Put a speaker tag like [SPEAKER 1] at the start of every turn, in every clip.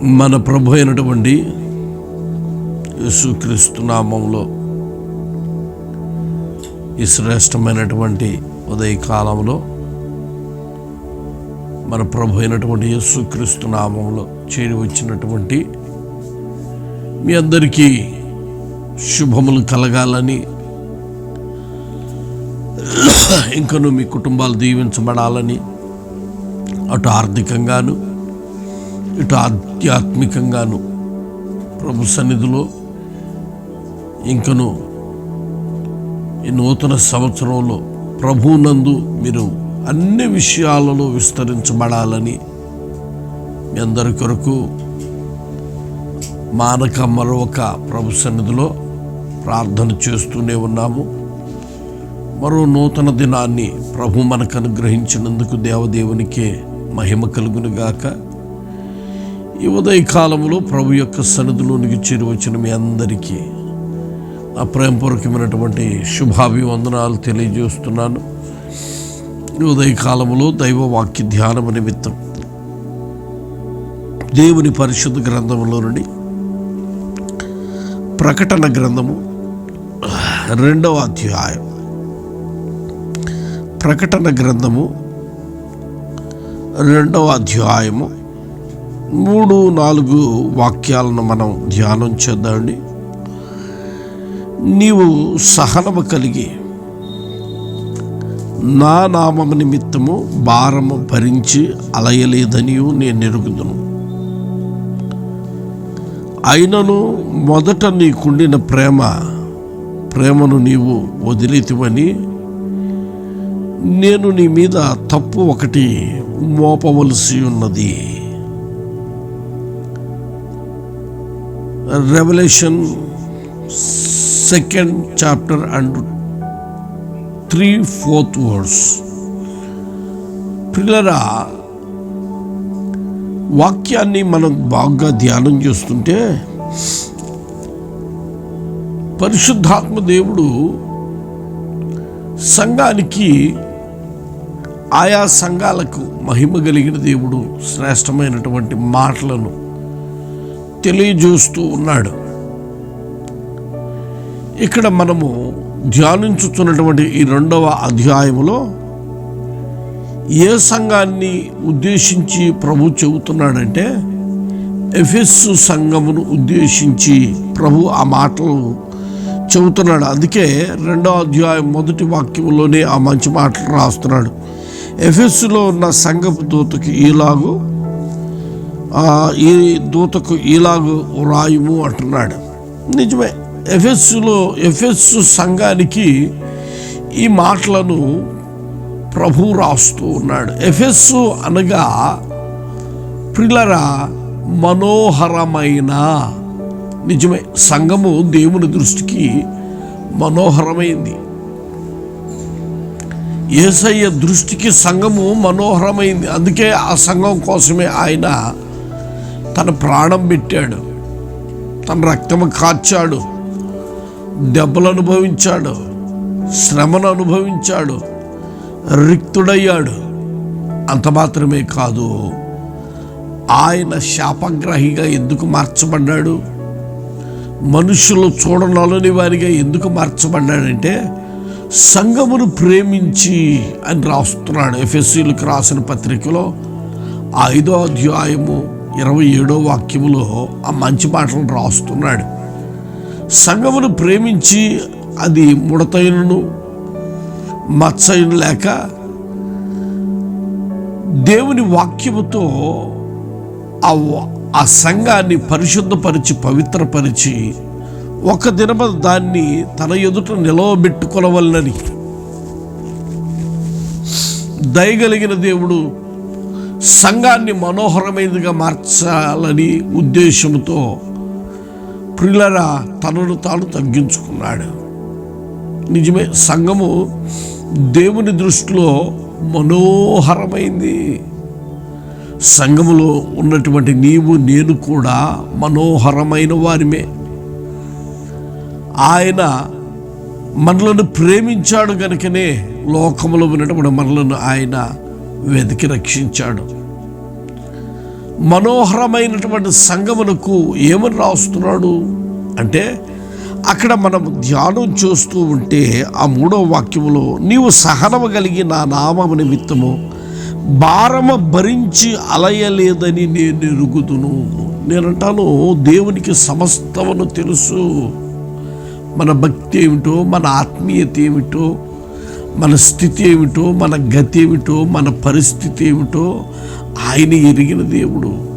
[SPEAKER 1] మన ప్రభు అయినటువంటి యేసుక్రీస్తు నామంలో ఈ శ్రేష్టమైనటువంటి ఉదయకాలంలో మన ప్రభు అయినటువంటి యేసుక్రీస్తు నామంలో చేరి వచ్చినటువంటి మీ అందరికీ శుభములు కలగాలని ఇంకను మీ కుటుంబాలు దీవించబడాలని అటు ఆర్థికంగాను ఇటు ఆధ్యాత్మికంగాను ప్రభు సన్నిధిలో ఇంకను ఈ నూతన సంవత్సరంలో ప్రభునందు మీరు అన్ని విషయాలలో విస్తరించబడాలని మీ అందరి కొరకు మానక మరొక ప్రభు సన్నిధిలో ప్రార్థన చేస్తూనే ఉన్నాము. మరో నూతన దినాన్ని ప్రభు మనకు అనుగ్రహించినందుకు దేవదేవునికే మహిమ కలుగునుగాక. గాక ఈ ఉదయ కాలంలో ప్రభు యొక్క సన్నిధిలోనికి చేరువచ్చిన మీ అందరికీ నా ప్రేమపూర్వకమైనటువంటి శుభాభివందనాలు తెలియజేస్తున్నాను. ఈ ఉదయ కాలంలో దైవ వాక్య ధ్యానం నిమిత్తం దేవుని పరిశుద్ధ గ్రంథంలో నుండి ప్రకటన గ్రంథము రెండవ అధ్యాయం. ప్రకటన గ్రంథము రెండవ అధ్యాయము మూడు నాలుగు వాక్యాలను మనం ధ్యానం చేద్దామండి. నీవు సహనము కలిగి నా నామము నిమిత్తము భారము భరించి అలయలేదనియు నేను ఎరుగుదును అయినను మొదట నీకుండిన ప్రేమ ప్రేమను నీవు వదిలితివని నేను నీ మీద తప్పు ఒకటి మోపవలసి ఉన్నది. Revolution second chapter and three fourth words పిల్లరా వాక్యాన్ని మనం బాగా ధ్యానం చేస్తుంటే పరిశుద్ధాత్మ దేవుడు సంఘానికి ఆయా సంఘాలకు మహిమ కలిగిన దేవుడు శ్రేష్టమైనటువంటి మాటలను తెలియజేస్తూ ఉన్నాడు. ఇక్కడ మనము ధ్యానించుతున్నటువంటి ఈ రెండవ అధ్యాయములో ఏ సంఘాన్ని ఉద్దేశించి ప్రభు చెబుతున్నాడంటే ఎఫెస్సు సంఘమును ఉద్దేశించి ప్రభు ఆ మాటలు చెబుతున్నాడు. అందుకే రెండో అధ్యాయం మొదటి వాక్యంలోనే ఆ మంచి మాటలు రాస్తున్నాడు. ఎఫెస్సులో ఉన్న సంఘపు దూతకి ఈలాగు ఈ దూతకు ఇలాగు రాయుము అంటున్నాడు. నిజమే ఎఫెస్సులో ఎఫెస్సు సంఘానికి ఈ మాటలను ప్రభు రాస్తూ ఉన్నాడు. ఎఫెస్సు అనగా ప్రిలరా మనోహరమైన నిజమే సంఘము దేవుని దృష్టికి మనోహరమైంది. ఏసయ్య దృష్టికి సంఘము మనోహరమైంది. అందుకే ఆ సంఘం కోసమే ఆయన తన ప్రాణం పెట్టాడు. తన రక్తము కాచాడు దెబ్బలు అనుభవించాడు. శ్రమను అనుభవించాడు. రిక్తుడయ్యాడు. అంత మాత్రమే కాదు ఆయన శాపగ్రహిగా ఎందుకు మార్చబడ్డాడు? మనుషులు చూడనలని వారిగా ఎందుకు మార్చబడ్డాడంటే సంఘమును ప్రేమించి అని రాస్తున్నాడు. ఎఫ్ఎస్సీలకు రాసిన పత్రికలో ఐదో అధ్యాయము ఇరవై ఏడో వాక్యములో ఆ మంచి మాటలు రాస్తున్నాడు. సంఘమును ప్రేమించి అది ముడతైనను మత్సైన లేక దేవుని వాక్యముతో ఆ ఆ సంఘాన్ని పరిశుద్ధపరిచి పవిత్రపరిచి ఒక దినమ దాన్ని తన ఎదుట నిలవబెట్టుకొనవల్లని దయగలిగిన దేవుడు సంఘాన్ని మనోహరమైనదిగా మార్చాలని ఉద్దేశంతో ప్రిలరా తనను తాను తగ్గించుకున్నాడు. నిజమే సంఘము దేవుని దృష్టిలో మనోహరమైంది. సంఘములో ఉన్నటువంటి నీవు నేను కూడా మనోహరమైన వారిమే. ఆయన మనలను ప్రేమించాడు గనుకనే లోకములో ఉన్నటువంటి మనలను ఆయన వెతికి రక్షించాడు. మనోహరమైనటువంటి సంగమునకు ఏమని రాస్తున్నాడు? అంటే అక్కడ మనం ధ్యానం చేస్తూ ఉంటే ఆ మూడవ వాక్యములో నీవు సహనము కలిగి నా నామము నిమిత్తము భారమ భరించి అలయలేదని నేను ఎరుగుదును. నేనంటాను దేవునికి సమస్తమును తెలుసు. మన భక్తి ఏమిటో మన ఆత్మీయత ఏమిటో మన స్థితి ఏమిటో మన గతి ఏమిటో మన పరిస్థితి ఏమిటో ఆయన ఎరిగిన దేవుడు.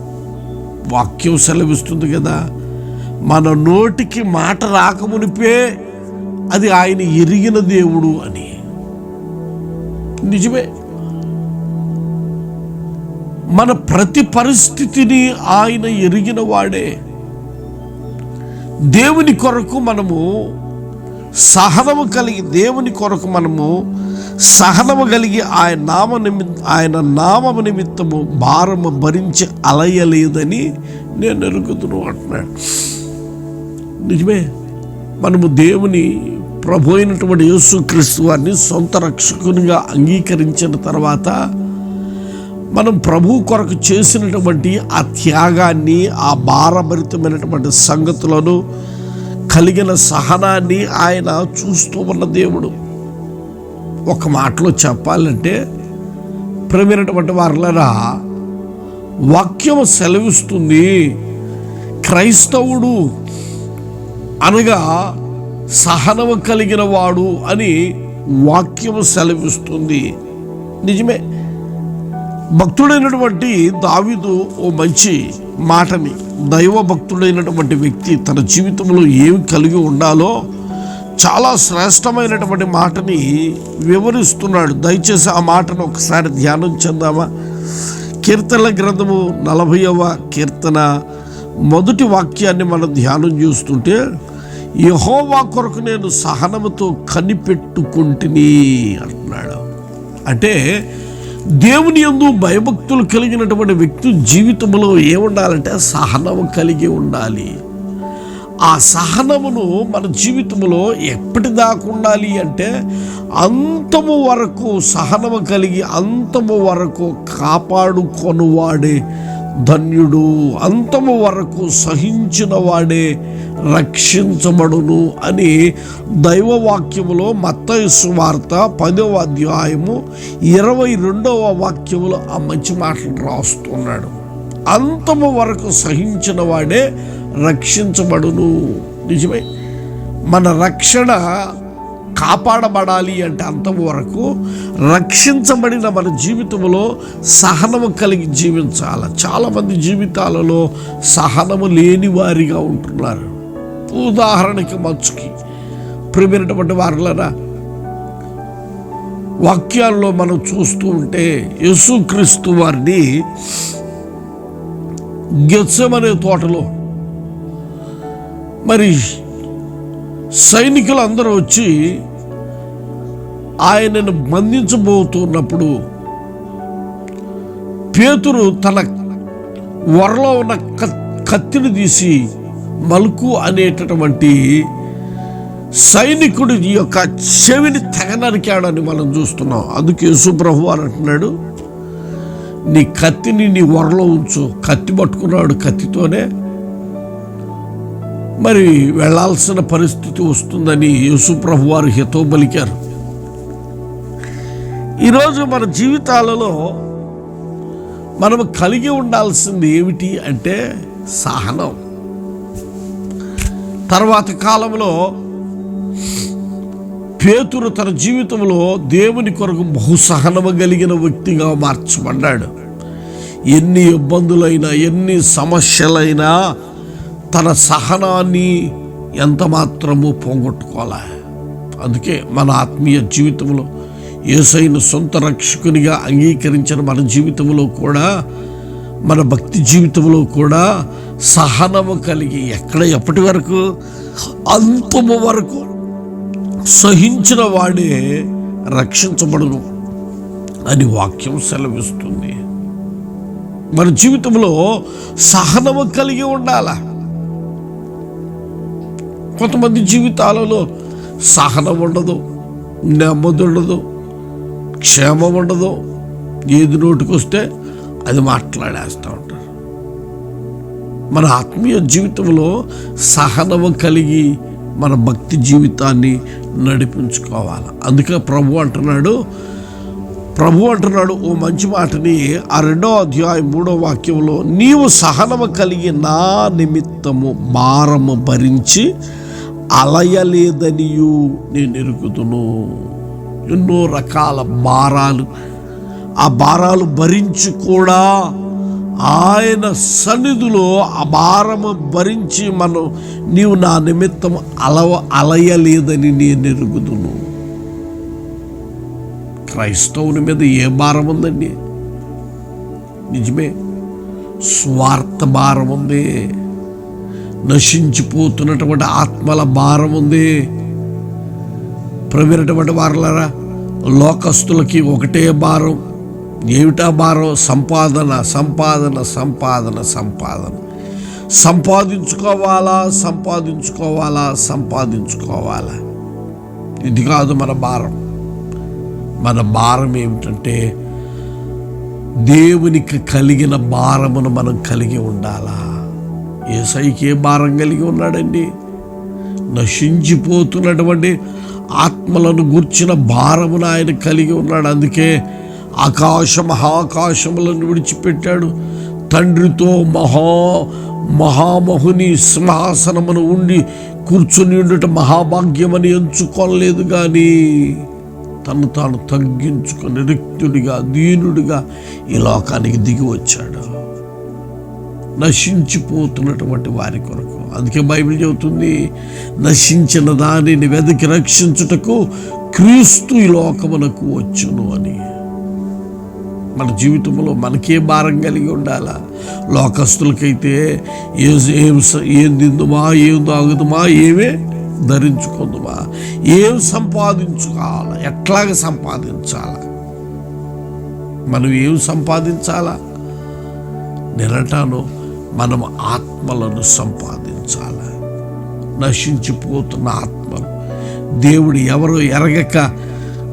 [SPEAKER 1] వాక్యం సెలవిస్తుంది కదా మన నోటికి మాట రాకమునిపే అది ఆయన ఎరిగిన దేవుడు అని. నిజమే. మన ప్రతి పరిస్థితిని ఆయన ఎరిగిన వాడే. దేవుని కొరకు మనము సహనము కలిగి దేవుని కొరకు మనము సహనము కలిగి ఆయన నామ నిమి ఆయన నామము నిమిత్తము భారము భరించి అలయలేదని నేను ఎరుగుతును అంటున్నాడు. నిజమే మనము దేవుని ప్రభు అయినటువంటి యేసుక్రీస్తు వారిని సొంత రక్షకునిగా అంగీకరించిన తర్వాత మనం ప్రభు కొరకు చేసినటువంటి ఆ త్యాగాన్ని ఆ భారభరితమైనటువంటి సంగతులను కలిగిన సహనాన్ని ఆయన చూస్తూ ఉన్న దేవుడు. ఒక మాటలో చెప్పాలంటే ప్రేమైనటువంటి వారులరా వాక్యం సెలవిస్తుంది. క్రైస్తవుడు అనగా సహనము కలిగిన వాడు అని వాక్యం సెలవిస్తుంది. నిజమే. భక్తుడైనటువంటి దావిదు ఓ మంచి మాటని దైవ భక్తుడైనటువంటి వ్యక్తి తన జీవితంలో ఏమి కలిగి ఉండాలో చాలా శ్రేష్టమైనటువంటి మాటని వివరిస్తున్నాడు. దయచేసి ఆ మాటను ఒకసారి ధ్యానం చెందామా కీర్తనల గ్రంథము నలభైవ కీర్తన. మొదటి వాక్యాన్ని మనం ధ్యానం చేస్తుంటే యహోవా కొరకు నేను సహనముతో కనిపెట్టుకుంటుని అంటున్నాడు. అంటే దేవుని యందు భయభక్తులు కలిగినటువంటి వ్యక్తి జీవితంలో ఏముండాలంటే సహనం కలిగి ఉండాలి. ఆ సహనమును మన జీవితంలో ఎప్పటిదాకా ఉండాలి అంటే అంతము వరకు సహనము కలిగి అంతము వరకు కాపాడుకొనువాడే ధన్యుడు అంతము వరకు సహించిన వాడే రక్షించబడును అని దైవవాక్యములో మత్తయసు వార్త పదవ అధ్యాయము ఇరవై రెండవ వాక్యములో ఆ మంచి మాటలు రాస్తున్నాడు. అంతము వరకు సహించిన వాడే రక్షించబడును. నిజమే. మన రక్షణ కాపాడబడాలి అంటే అంతవరకు వరకు రక్షించబడిన మన జీవితంలో సహనము కలిగి జీవించాలి. చాలామంది జీవితాలలో సహనము లేని వారిగా ఉంటున్నారు. ఉదాహరణకి మచ్చుకి. ప్రియమైనటువంటి వారులరా వాక్యాల్లో మనం చూస్తూ ఉంటే యేసుక్రీస్తు వారిని గెత్సమనే తోటలో మరి సైనికులు అందరూ వచ్చి ఆయనను బంధించబోతున్నప్పుడు పేతురు తన వరలో ఉన్న కత్తిని తీసి మలుకు అనేటటువంటి సైనికుడి యొక్క చెవిని తెగనరికాడని మనం చూస్తున్నాం. అందుకే యేసుప్రభు అని అంటున్నాడు నీ కత్తిని నీ వరలో ఉంచు. కత్తి పట్టుకున్నాడు కత్తితోనే. మరి వెళ్ళాల్సిన పరిస్థితి వస్తుందని యేసుప్రభు వారు హితో పలికారు. ఈరోజు మన జీవితాలలో మనం కలిగి ఉండాల్సింది ఏమిటి అంటే సహనం. తర్వాత కాలంలో పేతురు తన జీవితంలో దేవుని కొరకు బహుసహనము కలిగిన వ్యక్తిగా మార్చబడ్డాడు. ఎన్ని ఇబ్బందులైనా ఎన్ని సమస్యలైనా తన సహనాన్ని ఎంత మాత్రము పోగొట్టుకోలే. అందుకే మన ఆత్మీయ జీవితంలో ఏసైను సొంత రక్షకునిగా అంగీకరించిన మన జీవితంలో కూడా మన భక్తి జీవితంలో కూడా సహనము కలిగి ఎక్కడ ఎప్పటి వరకు? అంతము వరకు సహించిన వాడే రక్షించబడను అని వాక్యం సెలవిస్తుంది. మన జీవితంలో సహనము కలిగి ఉండాల. కొంతమంది జీవితాలలో సహనం ఉండదు నెమ్మది ఉండదు క్షేమం ఉండదు ఏది నోటికి వస్తే అది మాట్లాడేస్తూ ఉంటారు. మన ఆత్మీయ జీవితంలో సహనము కలిగి మన భక్తి జీవితాన్ని నడిపించుకోవాలి. అందుకే ప్రభు అంటున్నాడు ప్రభు అంటున్నాడు ఓ మంచి మాటని ఆ రెండో అధ్యాయం మూడో వాక్యంలో నీవు సహనము కలిగి నా నిమిత్తము భారము భరించి అలయలేదనియు నేను ఎరుగుతును ఎన్నో రకాల భారాలు. ఆ భారాలు భరించి కూడా ఆయన సన్నిధిలో ఆ భారము భరించి మనం నీవు నా నిమిత్తం అలవ అలయలేదని నేను ఎరుగుదును. క్రైస్తవుని మీద ఏ భారం ఉందండి? నిజమే. స్వార్థ భారం ఉంది. నశించిపోతున్నటువంటి ఆత్మల భారం ఉంది. ప్రవీణటువంటి వారులరా లోకస్తులకి ఒకటే భారం. ఏమిటా భారం? సంపాదన సంపాదన సంపాదన సంపాదన. సంపాదించుకోవాలా? సంపాదించుకోవాలా? సంపాదించుకోవాలా? ఇది కాదు మన భారం. మన భారం ఏమిటంటే దేవునికి కలిగిన భారమును మనం కలిగి ఉండాలా? ఏసైకి ఏ భారం కలిగి ఉన్నాడండి? నశించిపోతున్నటువంటి ఆత్మలను గూర్చిన భారమును ఆయన కలిగి ఉన్నాడు. అందుకే ఆకాశ మహాకాశములను విడిచిపెట్టాడు. తండ్రితో మహా మహామహుని సింహాసనమును ఉండి కూర్చుని ఉండటం మహాభాగ్యమని ఎంచుకోలేదు కానీ తను తాను తగ్గించుకొని రిక్తుడిగా దీనుడిగా ఈ లోకానికి దిగి వచ్చాడు. నశించిపోతున్నటువంటి వారి కొరకు. అందుకే బైబిల్ చెబుతుంది నశించిన దానిని వెదకి రక్షించుటకు క్రీస్తు ఈ లోకమునకు వచ్చును అని. మన జీవితంలో మనకే భారం కలిగి ఉండాలా. లోకస్తులకైతే ఏ ఏం ఏం తిందుమా ఏం తాగుదుమా ఏమే ధరించుకుందుమా ఏం సంపాదించుకోవాలా ఎట్లాగ సంపాదించాలా. మనం ఏం సంపాదించాలా? నిరటాను మనం ఆత్మలను సంపాదించాలి. నశించిపోతున్న ఆత్మలు. దేవుడు ఎవరో ఎరగక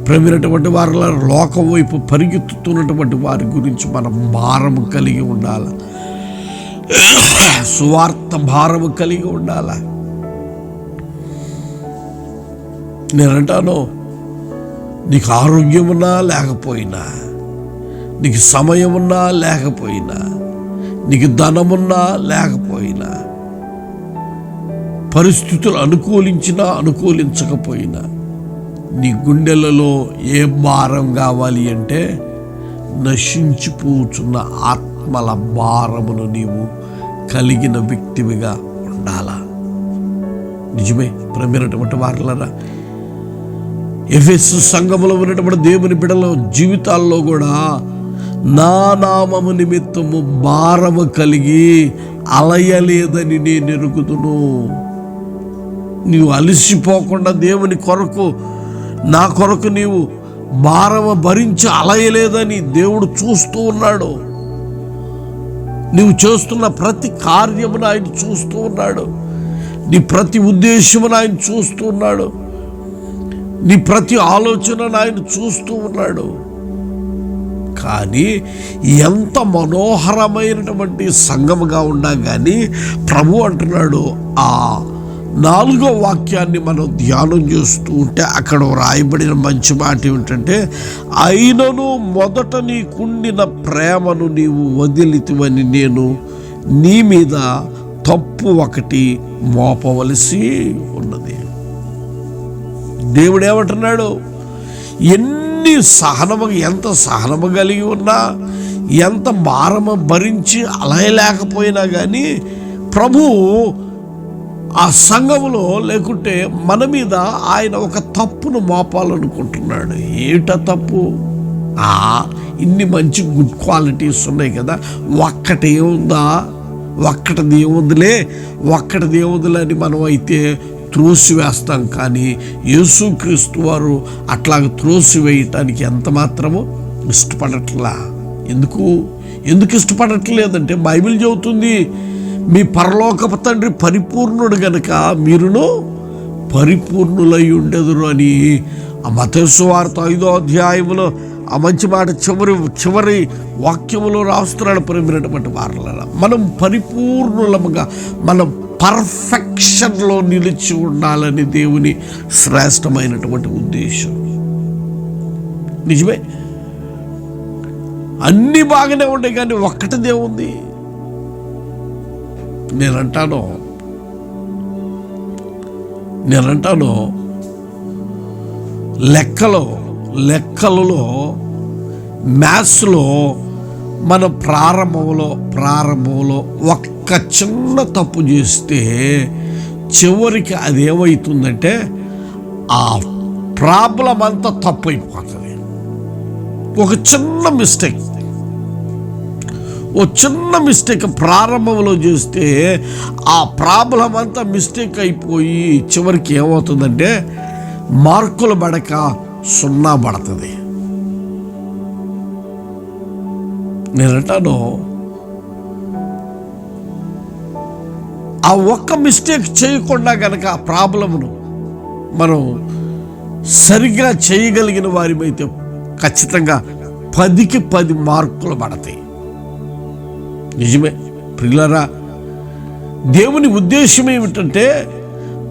[SPEAKER 1] ప్రమినటువంటి వారి లోకం వైపు పరిగెత్తుతున్నటువంటి వారి గురించి మనం భారము కలిగి ఉండాలి. సువార్త భారము కలిగి ఉండాల. నేనంటాను నీకు ఆరోగ్యం ఉన్నా లేకపోయినా నీకు సమయం ఉన్నా లేకపోయినా నీకు ధనమున్నా లేకపోయినా పరిస్థితులు అనుకూలించినా అనుకూలించకపోయినా నీ గుండెలలో ఏ భారం కావాలి అంటే నశించిపోతున్న ఆత్మల భారమును నీవు కలిగిన వ్యక్తివిగా ఉండాలా? నిజమే ప్రమినటువంటి వారులరా ఎఫ్ఎస్ సంఘములో ఉన్నటువంటి దేవుని బిడల జీవితాల్లో కూడా నా నామము నిమిత్తము భారము కలిగి అలయలేదని నేను ఎరుగుదును. నీవు అలసిపోకుండా దేవుని కొరకు నా కొరకు నీవు భారము భరించి అలయలేదని దేవుడు చూస్తూ ఉన్నాడు. నీవు చేస్తున్న ప్రతి కార్యమును ఆయన చూస్తూ ఉన్నాడు. నీ ప్రతి ఉద్దేశమును ఆయన చూస్తూ ఉన్నాడు. నీ ప్రతి ఆలోచనను ఆయన చూస్తూ ఉన్నాడు. కానీ ఎంత మనోహరమైనటువంటి సంగముగా ఉన్నా కానీ ప్రభు అంటున్నాడు ఆ నాలుగో వాక్యాన్ని మనం ధ్యానం చేస్తూ ఉంటే అక్కడ రాయబడిన మంచి మాట ఏమిటంటే అయినను మొదట నీకుండిన ప్రేమను నీవు వదిలితివని నేను నీ మీద తప్పు ఒకటి మోపవలసి ఉన్నది. దేవుడు ఏమంటున్నాడు ఎన్ని సహనము ఎంత సహనము కలిగి ఉన్నా ఎంత భారము భరించి అలయలేకపోయినా కానీ ప్రభు ఆ సంఘములో లేకుంటే మన మీద ఆయన ఒక తప్పును మోపాలనుకుంటున్నాడు. ఏట తప్పు? ఆ ఇన్ని మంచి గుడ్ క్వాలిటీస్ ఉన్నాయి కదా. ఒక్కటి ఏముందా ఒక్కటిది ఏముందిలే? ఒక్కటిది ఏముందిలే అని మనం అయితే త్రోసివేస్తాం కానీ యేసుక్రీస్తు వారు అట్లాగ త్రోసివేయటానికి ఎంత మాత్రమో ఇష్టపడట్లా. ఎందుకు? ఎందుకు ఇష్టపడట్లేదంటే బైబిల్ చెబుతుంది మీ పరలోకపు తండ్రి పరిపూర్ణుడు గనక మీరును పరిపూర్ణులై ఉండెదురు అని ఆ మతస్సు వార్త ఐదో అధ్యాయంలో ఆ మంచి మాట చివరి చివరి వాక్యములో రాస్తున్నాడు. ప్రేమినటువంటి వారల మనం పరిపూర్ణులముగా మనం పర్ఫెక్షన్లో నిలిచి ఉండాలని దేవుని శ్రేష్టమైనటువంటి ఉద్దేశం. నిజమే? అన్నీ బాగానే ఉండే కానీ ఒక్కటిదే ఉంది. నేనంటాను నేనంటాను లెక్కలో లెక్కలలో మ్యాథ్స్లో మన ప్రారంభంలో ప్రారంభంలో ఒక్క చిన్న తప్పు చేస్తే చివరికి అది ఏమవుతుందంటే ఆ ప్రాబ్లం అంతా తప్పు అయిపోతుంది ఒక చిన్న మిస్టేక్. ఓ చిన్న మిస్టేక్ ప్రారంభంలో చేస్తే ఆ ప్రాబ్లం అంతా మిస్టేక్ అయిపోయి చివరికి ఏమవుతుందంటే మార్కులు పడక సున్నా పడుతుంది. నేనంటాను ఆ ఒక్క మిస్టేక్ చేయకుండా గనక ఆ ప్రాబ్లమ్ను మనం సరిగ్గా చేయగలిగిన వారిమైతే ఖచ్చితంగా పదికి పది మార్కులు పడతాయి. నిజమే. ప్రిల్లరా దేవుని ఉద్దేశం ఏమిటంటే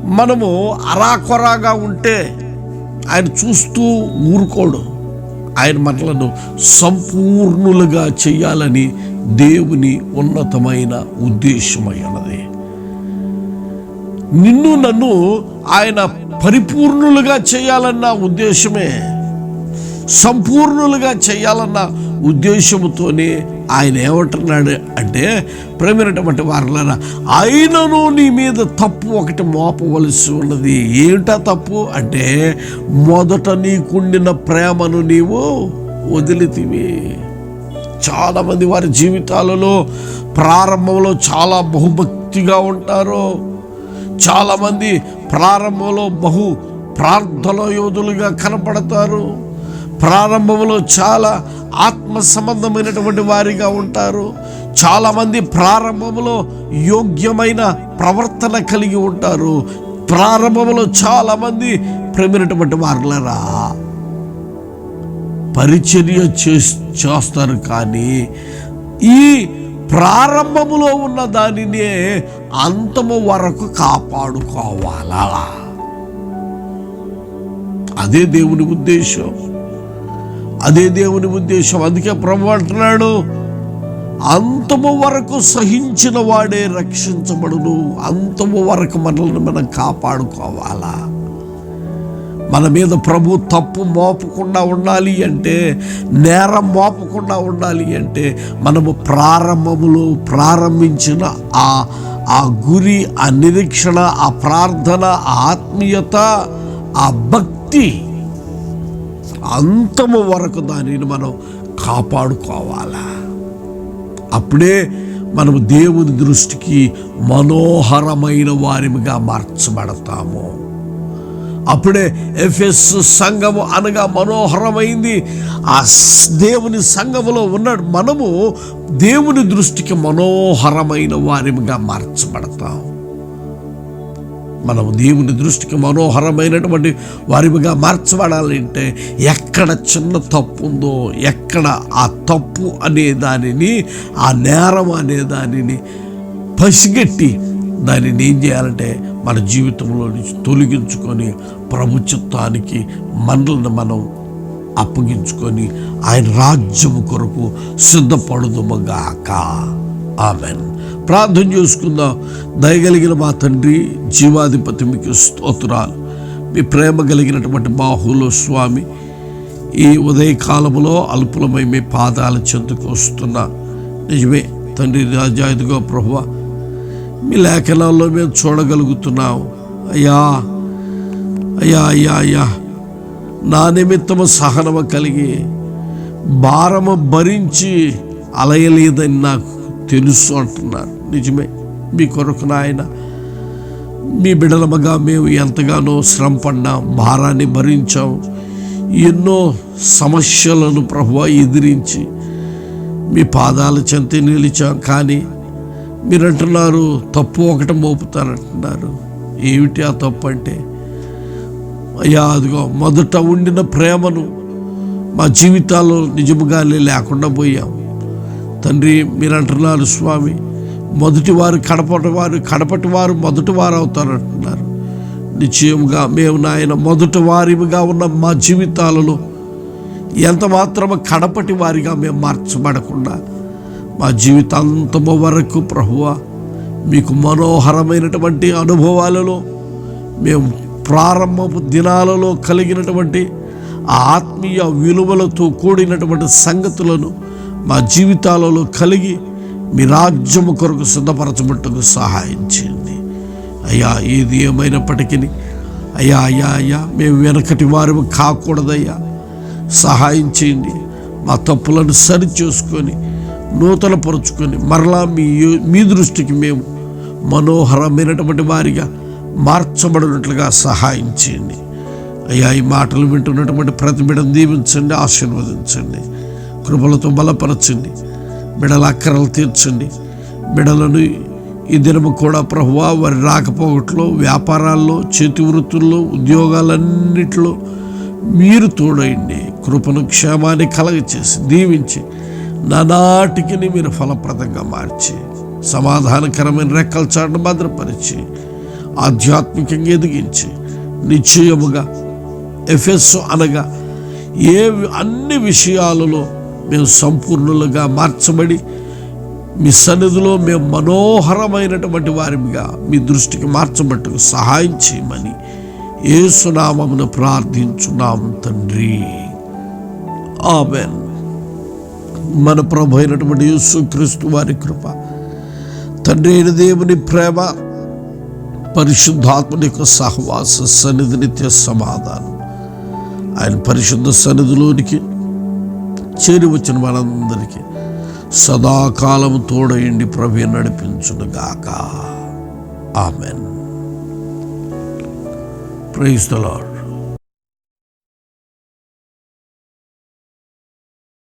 [SPEAKER 1] మనము అరాకొరాగా ఉంటే ఆయన చూస్తూ ఊరుకోడు. ఆయన మనలను సంపూర్ణులుగా చేయాలని దేవుని ఉన్నతమైన ఉద్దేశమై ఉన్నది. నిన్ను నన్ను ఆయన పరిపూర్ణులుగా చేయాలన్న ఉద్దేశమే. సంపూర్ణులుగా చేయాలన్న ఉద్దేశముతోనే ఆయన ఏమంటున్నాడు అంటే ప్రేమైనటువంటి వారులారా ఆయనను నీ మీద తప్పు ఒకటి మోపవలసి ఉన్నది. ఏమిటా తప్పు? అంటే మొదట నీకుండిన ప్రేమను నీవు వదిలితివి. చాలామంది వారి జీవితాలలో ప్రారంభంలో చాలా బహుభక్తిగా ఉంటారు. చాలామంది ప్రారంభంలో బహు ప్రార్థన యోధులుగా కనపడతారు. ప్రారంభంలో చాలా ఆత్మ సంబంధమైనటువంటి వారిగా ఉంటారు. చాలామంది ప్రారంభంలో యోగ్యమైన ప్రవర్తన కలిగి ఉంటారు. ప్రారంభంలో చాలామంది ప్రేమైనటువంటి వారులరా. పరిచర్య చే చేస్తారు కానీ ఈ ప్రారంభములో ఉన్న దానినే అంతము వరకు కాపాడుకోవాలా? అదే దేవుని ఉద్దేశం. అదే దేవుని ఉద్దేశం. అందుకే ప్రభు అంటున్నాడు అంతము వరకు సహించిన వాడే రక్షించబడును. అంతము వరకు మనల్ని మనం కాపాడుకోవాలా? మన మీద ప్రభు తప్పు మోపకుండా ఉండాలి అంటే నేరం మోపకుండా ఉండాలి అంటే మనము ప్రారంభములో ప్రారంభించిన ఆ ఆ గురి ఆ నిరీక్షణ ఆ ప్రార్థన ఆ ఆత్మీయత ఆ భక్తి అంతము వరకు దానిని మనం కాపాడుకోవాలా? అప్పుడే మనము దేవుని దృష్టికి మనోహరమైన వారిగా మార్చబడతాము. అప్పుడే ఎఫ్ఎస్ సంఘము అనగా మనోహరమైంది. ఆ దేవుని సంఘములో ఉన్న మనము దేవుని దృష్టికి మనోహరమైన వారిగా మార్చబడతాం. మనము దేవుని దృష్టికి మనోహరమైనటువంటి వారిగా మార్చబడాలంటే ఎక్కడ చిన్న తప్పు ఉందో ఎక్కడ ఆ తప్పు అనే దానిని ఆ నేరం అనే దానిని పసిగట్టి దానిని ఏం చేయాలంటే మన జీవితంలో నుంచి తొలగించుకొని ప్రభుత్వానికి మనల్ని మనం అప్పగించుకొని ఆయన రాజ్యము కొరకు సిద్ధపడుదుమగాక. ఆమెన్. ప్రార్థన చేసుకుందాం. దయగలిగిన మా తండ్రి జీవాధిపతి మీకు స్తోత్రాలు. మీ ప్రేమ కలిగినటువంటి బాహులో స్వామి ఈ ఉదయకాలములో అల్పులమై మీ పాదాల చెందుకు వస్తున్నా నిజమే. తండ్రి రాజా ఇదిగో ప్రభువ మీ లేఖనాల్లో మేము చూడగలుగుతున్నాం. అయ్యా అయ్యా అయ్యా అయ్యా. నా నిమిత్తము సహనము కలిగి భారము భరించి అలయలేదని నాకు తెలుసు అంటున్నారు. నిజమే మీ కొరకు నాయన మీ బిడలమగా మేము ఎంతగానో శ్రమ పడ్డాం భారాన్ని భరించాం. ఎన్నో సమస్యలను ప్రభు ఎదిరించి మీ పాదాల చెంత నిలిచాం. కానీ మీరు అంటున్నారు తప్పు ఒకటి మోపుతారంటున్నారు. ఏమిటి ఆ తప్పు అంటే అయ్యా అదిగో మొదట ఉండిన ప్రేమను మా జీవితాల్లో నిజముగా లేకుండా పోయాం. తండ్రి మీరు అంటున్నారు స్వామి మొదటి వారు కడపటి వారు కడపటి వారు మొదటి వారు అవుతారంటున్నారు. నిశ్చయముగా మేము నాయన మొదటి వారిగా ఉన్న మా జీవితాలలో ఎంత మాత్రము కడపటి వారిగా మేము మార్చబడకుండా మా జీవితాంతము వరకు ప్రభువ మీకు మనోహరమైనటువంటి అనుభవాలలో మేము ప్రారంభపు దినాలలో కలిగినటువంటి ఆ ఆత్మీయ విలువలతో కూడినటువంటి సంగతులను మా జీవితాలలో కలిగి మీ రాజ్యము కొరకు సిద్ధపరచబట్టుకు సహాయం చేయండి. అయ్యా ఏది ఏమైనప్పటికీ అయ్యా అయ్యా అయ్యా మేము వెనకటి వారు కాకూడదయ్యా. సహాయం చేయండి. మా తప్పులను సరి చేసుకొని నూతనపరుచుకొని మరలా మీ మీ దృష్టికి మేము మనోహరమైనటువంటి వారిగా మార్చబడినట్లుగా సహాయం చేయండి. అయ్యా ఈ మాటలు వింటున్నటువంటి ప్రతి బిడను దీవించండి ఆశీర్వదించండి కృపలతో బలపరచండి బిడల అక్కరలు తీర్చండి. బిడలను ఈ దినము కూడా ప్రభువా వారి రాకపోకట్లో వ్యాపారాల్లో చేతి వృత్తుల్లో ఉద్యోగాలన్నిటిలో మీరు తోడయండి కృపను క్షేమాన్ని కలగచేసి దీవించి నానాటికి మీరు ఫలప్రదంగా మార్చి సమాధానకరమైన రెక్కల చాటును భద్రపరిచి ఆధ్యాత్మికంగా ఎదిగించి నిశ్చయముగా ఎఫెస్ అనగా ఏ అన్ని విషయాలలో మేము సంపూర్ణులుగా మార్చబడి మీ సన్నిధిలో మేము మనోహరమైనటువంటి వారిగా మీ దృష్టికి మార్చబట్టుకు సహాయం చేయమని ఏసునామమును ప్రార్థించున్నాం తండ్రి. ఆమెన్. మన ప్రభు అయినటువంటి యేసుక్రీస్తు వారి కృప. తండ్రి అయిన దేవుని ప్రేమ పరిశుద్ధాత్మని యొక్క సహవాస సన్నిధి నిత్య సమాధానం. ఆయన పరిశుద్ధ సన్నిధిలోనికి చేరి వచ్చిన మనందరికీ సదాకాలం తోడయండి ప్రభు నడిపించునుగాక ఆమెన్. Praise the lord.